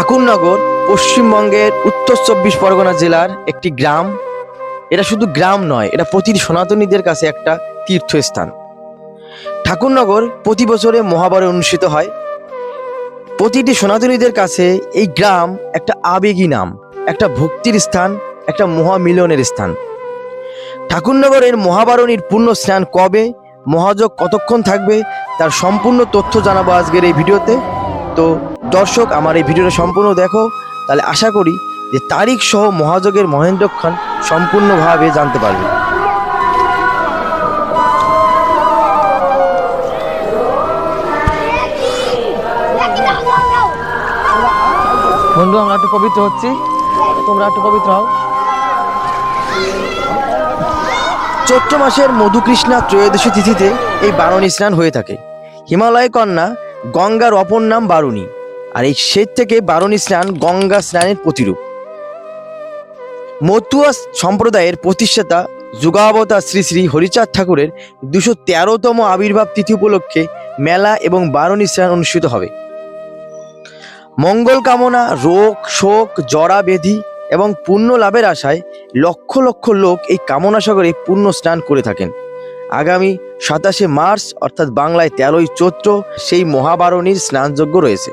ঠাকুরনগর, পশ্চিমবঙ্গের উত্তর চব্বিশ পরগনা জেলার একটি গ্রাম। এটা শুধু গ্রাম নয়, এটা প্রতিটি সনাতনীদের কাছে একটা তীর্থস্থান। ঠাকুরনগর প্রতি বছরে মহাবারে অনুষ্ঠিত হয়। প্রতিটি সনাতনীদের কাছে এই গ্রাম একটা আবেগী নাম, একটা ভক্তির স্থান, একটা মহামিলনের স্থান। ঠাকুরনগরের মহাবারণীর পূর্ণ স্নান কবে মহাযোগ কতক্ষণ থাকবে, তার সম্পূর্ণ তথ্য জানাব আজকের এই ভিডিওতে। তো দর্শক আমার এই ভিডিওটা সম্পূর্ণ দেখো। তাহলে আশা করি যে তারিখ সহ মহাযোগের মহেন্দ্র খান সম্পূর্ণভাবে জানতে পারবে। বন্ধু আমরা একটু পবিত্র হচ্ছি। তোমরা একটু পবিত্র হও। চৈত্র মাসের মধুকৃষ্ণা ত্রয়োদশী তিথিতে এই বারণী স্নান হয়ে থাকে। হিমালয় কন্যা গঙ্গার অপর নাম বারুণী। আর এই শ্বেত থেকে বারণী স্নান গঙ্গা স্নানের প্রতিরূপ। মতুয়া সম্প্রদায়ের প্রতিষ্ঠাতা যুগাবতা শ্রী শ্রী হরিচাঁদ ঠাকুরের দুশো তেরোতম আবির্ভাব তিথি উপলক্ষে মেলা এবং বারণী স্নান অনুষ্ঠিত হবে। মঙ্গল কামনা, রোগ, শোক, জরা বেধি এবং পুণ্য লাভের আশায় লক্ষ লক্ষ লোক এই কামনা সাগরে পুণ্য স্নান করে থাকেন। আগামী সাতাশে মার্চ, অর্থাৎ বাংলায় তেরোই চৈত্র, সেই মহাবারণীর স্নানযোগ্য রয়েছে।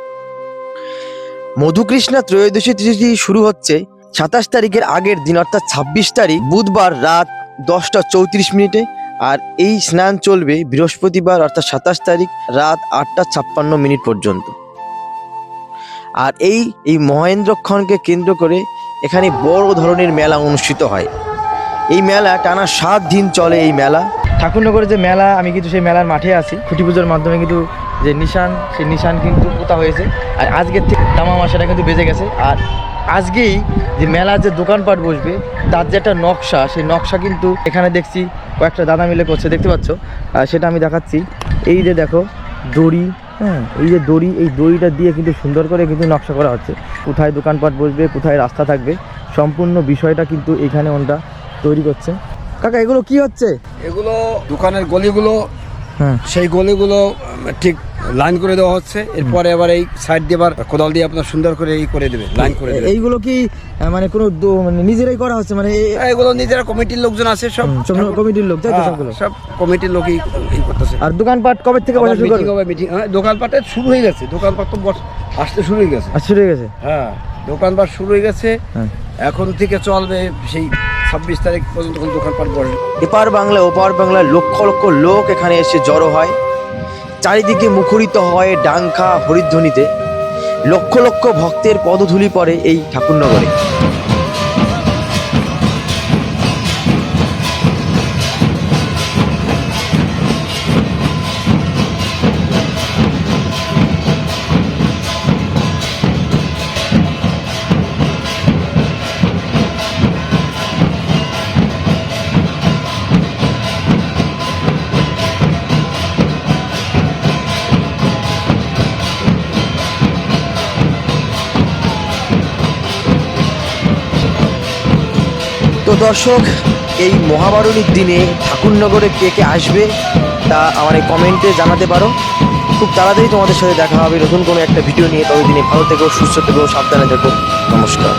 মধুকৃষ্ণা ত্রয়োদশী তিথি শুরু হচ্ছে সাতাশ তারিখের আগের দিন, অর্থাৎ ছাব্বিশ তারিখ, বুধবার রাত দশটা চৌত্রিশ মিনিটে। আর এই স্নান চলবে বৃহস্পতিবার, অর্থাৎ সাতাশ তারিখ, রাত আটটা ছাপ্পান্ন মিনিট পর্যন্ত। আর এই এই মহেন্দ্রক্ষণকে কেন্দ্র করে এখানে বড় ধরনের মেলা অনুষ্ঠিত হয়। এই মেলা, টানা সাত দিন চলে এই মেলা। ঠাকুরনগরের যে মেলা, আমি কিন্তু সেই মেলার মাঠে আছি। খুঁটি পুজোর মাধ্যমে কিন্তু যে নিশান সেই নিশান কিন্তু পোতা হয়েছে। আর আজকের থেকে তামা মাসাটা কিন্তু বেজে গেছে। আর আজকেই যে মেলার যে দোকানপাট বসবে তার যে একটা নকশা সেই নকশা কিন্তু এখানে দেখছি কয়েকটা দাদা মিলে করছে দেখতে পাচ্ছ? আর সেটা আমি দেখাচ্ছি। এই যে দেখো দড়ি হ্যাঁ এই যে দড়ি এই দড়িটা দিয়ে কিন্তু সুন্দর করে কিন্তু নকশা করা হচ্ছে। কোথায় দোকানপাট বসবে কোথায় রাস্তা থাকবে সম্পূর্ণ বিষয়টা কিন্তু এখানে ওনটা তৈরি করছে। কাকা এগুলো কি হচ্ছে? এগুলো দোকানের গলিগুলো হ্যাঁ। সেই গলিগুলো ঠিক লাইন করে দেওয়া হচ্ছে। এরপরে আবার এই সাইড দিয়ে আবার কোদাল দিয়ে আপনার সুন্দর করে এই করে দেবে লাইন করে দেবে। এইগুলো কি মানে কোনো দো- মানে নিজেরাই করা হচ্ছে? মানে এই- এগুলো নিজেরা কমিটির লোকজন আছে সব কমিটির লোক তাই তো হ্যাঁ, সবগুলো? সব কমিটির লোকই এই করতেছে। আর দোকানপাট কবে থেকে বসা শুরু করবে হবে মিটিং হ্যাঁ দোকানপাটে শুরু হয়ে গেছে দোকানপাট তো বস- আসতে শুরু হয়ে গেছে। শুরু হয়ে গেছে? হ্যাঁ দোকানপাট শুরু হয়ে গেছে। হ্যাঁ। এখন থেকে চলবে সেই ছাব্বিশ তারিখ পর্যন্ত কোনো দোকানপাট বসবে। এপার বাংলা ওপার বাংলার লক্ষ লক্ষ লোক এখানে এসে জড়ো হয়। চারিদিকে মুখরিত হয় ডাঙ্কা হরিধ্বনিতে। লক্ষ লক্ষ ভক্তের পদধূলি পড়ে এই ঠাকুরনগরে। তো দর্শক, এই মহাবারণীর দিনে ঠাকুরনগরে কে কে আসবে তা আমার এই কমেন্টে জানাতে পারো। খুব তাড়াতাড়ি তোমাদের সাথে দেখা হবে, নতুন কোনো একটা ভিডিও নিয়ে। তবে দিনে ভালো থেকো, সুস্থ থেকো, সাবধানে থেকো। নমস্কার।